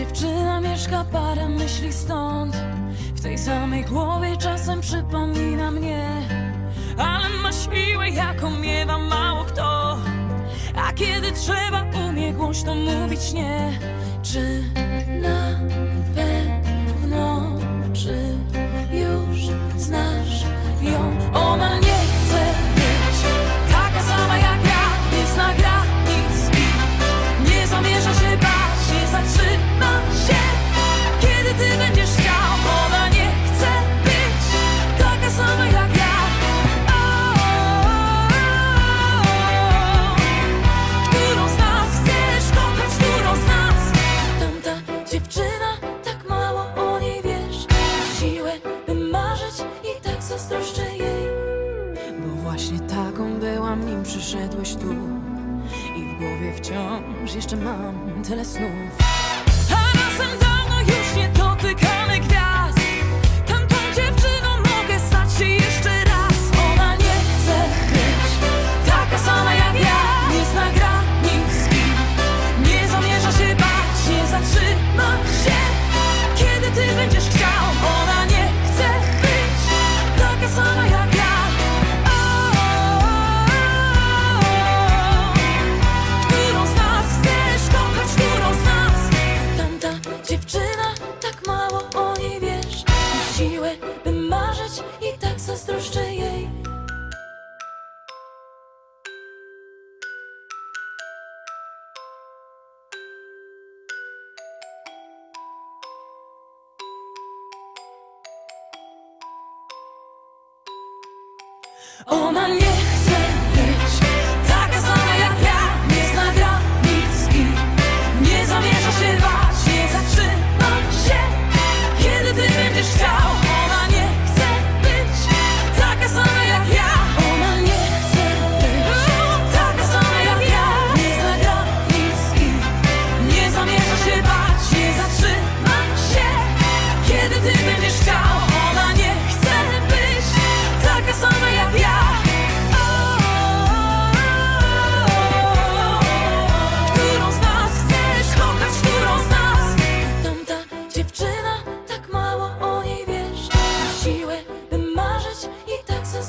dziewczyna mieszka parę myśli stąd. W tej samej głowie czasem przypomina mnie. Ale ma siłę jaką miewa mało kto. A kiedy trzeba umie głośno mówić nie Czy na pewno, czy już znasz ją? Ona nie taką byłam, nim przyszedłeś tu? I w głowie wciąż jeszcze mam tyle snów. A razem dawno już nie dotykamy gwiazd. Tamtą dziewczyną mogę stać się jeszcze raz. Ona nie chce być taka sama jak ja. Nie zna granic i nie zamierza się bać Nie zatrzyma się, O my man,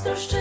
zazdroszczę